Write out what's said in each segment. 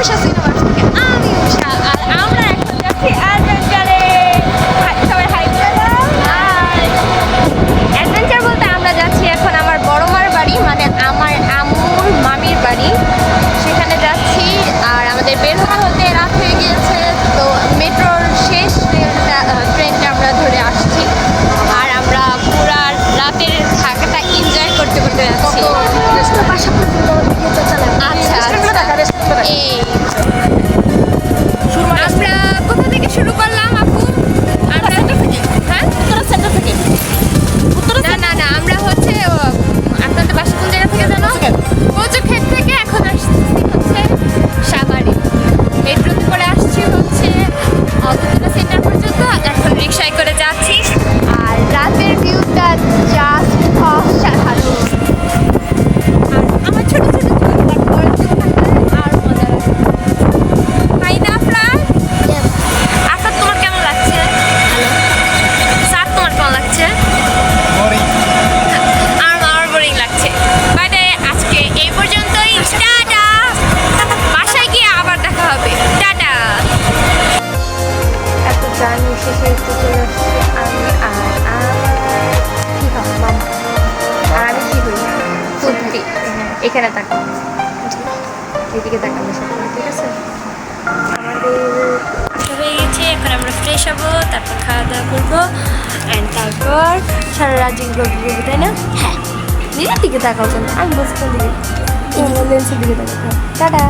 উষা বলতে আমরা যাচ্ছি এখন আমার বড় মার বাড়ি মানে আমার আম্মুর মামির বাড়ি। সেখানে যাচ্ছি, আর আমাদের বের হতে Matty. এখানে তাকা এদিকে সব ঠিক আছে? তারপর খাওয়া দাওয়া করব তারপর সারা রাত হ্যাঁ। দিকে তাকাও আমি বসে দিকে। লেন্সের টাটা।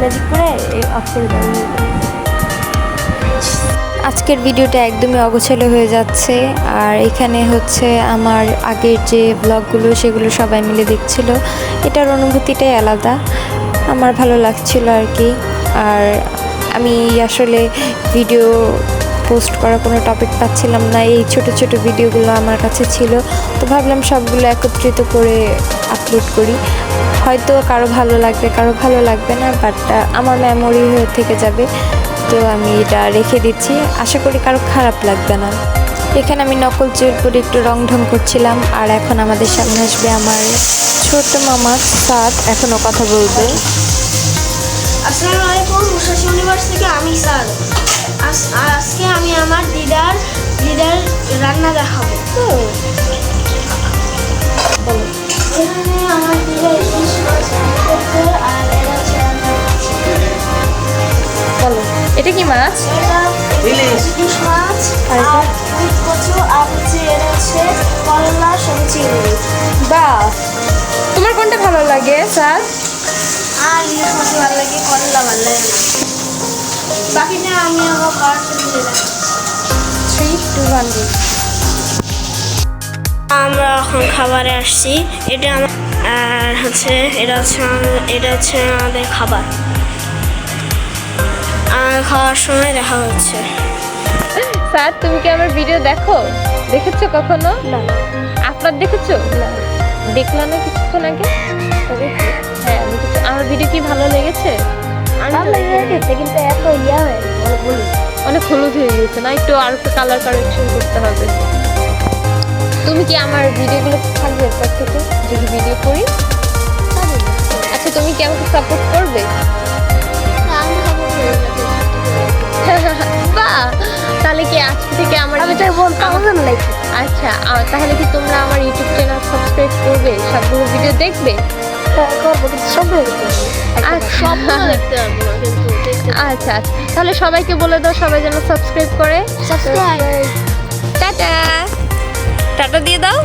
ম্যাজিক করে অফ করে আজকের ভিডিওটা একদমই অগোছালো হয়ে যাচ্ছে। আর এখানে হচ্ছে আমার আগের যে ব্লগগুলো সেগুলো সবাই মিলে দেখছিল। এটার অনুভূতিটাই আলাদা। আমার ভালো লাগছিল আর কি। আর আমি আসলে ভিডিও পোস্ট করার কোনো টপিক পাচ্ছিলাম না। এই ছোট ছোট ভিডিওগুলো আমার কাছে ছিল। তো ভাবলাম সবগুলো একত্রিত করে আপলোড করি। হয়তো কারও ভালো লাগবে, কারও ভালো লাগবে না বাট আমার মেমোরি হয়ে থেকে যাবে। তো আমি এটা রেখে দিচ্ছি। আশা করি কারও খারাপ লাগবে না। এখানে আমি নকল চুল পরে একটু রং ঢং করছিলাম, আর এখন আমাদের সামনে আসবে আমার ছোট মামা সাদ এখনও কথা বলবে। থেকে আমি স্যার আজ- আজকে আমি আমার দিদার দিদার রান্না দেখাবো। এটা কি মাছ? ইলিশ। মাছ আর কচু হচ্ছে এটা হচ্ছে করলা সবজি ইলিশ। বা তোমার কোনটা ভালো লাগে স্যার? আর ইলিশ মাছ ভালো লাগে করলা ভালো লাগে বাকিটা আমি আমার থ্রি টু আমরা এখন খাবারে আসছি। এটা আমার আর হচ্ছে এটা হচ্ছে এটা হচ্ছে আমাদের খাবার। খাওয়ার সময় দেখা হচ্ছে। স্যার তুমি কি আমার ভিডিও দেখো? দেখেছ কখনো? না। আপনার দেখেছ? না। দেখলাম না কিছুক্ষণ আগে। হ্যাঁ আমার ভিডিও কি ভালো লেগেছে? ভালো লেগেছে কিন্তু এত ইয়া হয়ে অনেক হলুদ। হয়ে গেছে। না একটু আর একটু কালার কারেকশন করতে হবে। তুমি কি আমার ভিডিওগুলো থাকবে এরপর থেকে? যদি ভিডিও করি? আচ্ছা তুমি কি আমাকে সাপোর্ট করবে? বাহ লাইক আচ্ছা তাহলে কি তোমরা আমার ইউটিউব চ্যানেল সাবস্ক্রাইব করবে? সবগুলো ভিডিও দেখবে? করব সব আচ্ছা। আচ্ছা আচ্ছা। তাহলে সবাইকে বলে দাও সবাই যেন সাবস্ক্রাইব করে। Subscribe tata. টাটা দিয়ে দাও।